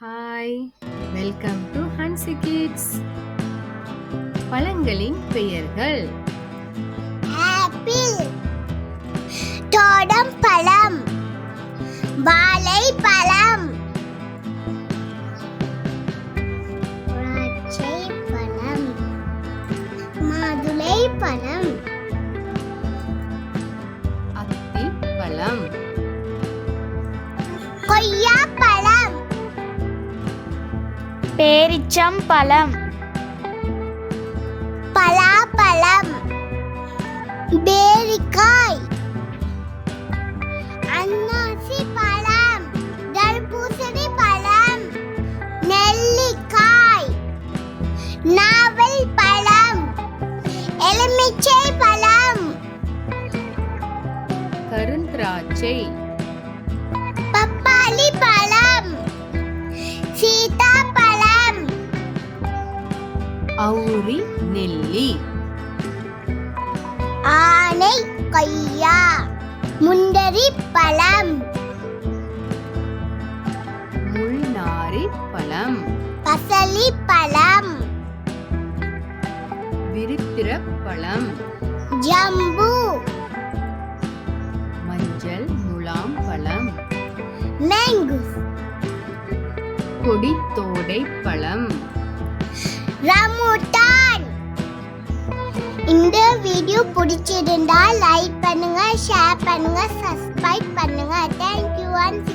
Hi welcome to Hansi kids பழங்களின் பெயர்கள். Apple தோடம் பழம் வாழைப்பழம் திராட்சை பழம் மாதுளை பழம் அத்தி பழம் கொய்யா பழம் பேரிச்சம்பழம். பலாப்பழம். பேரிக்காய். அன்னாசி பழம். தர்பூசணி பழம். நெல்லிக்காய். நாவல் பழம். எலுமிச்சை பழம். கருந்திராட்சை. பப்பாளி அவுரி நெல்லி. ஆனை கொய்யா முண்டரி பழம். முள்நாரி பழம். பசலி பழம். விருத்திர பழம். ஜம்பு. மஞ்சள் முலாம் பழம். மேங்கூஸ். கொடித்தோடை பழம். ரமுட்டான் இந்த வீடியோ பிடிச்சிருந்தா லைக் பண்ணுங்க ஷேர் பண்ணுங்க சப்ஸ்கிரைப் பண்ணுங்க. Thank you once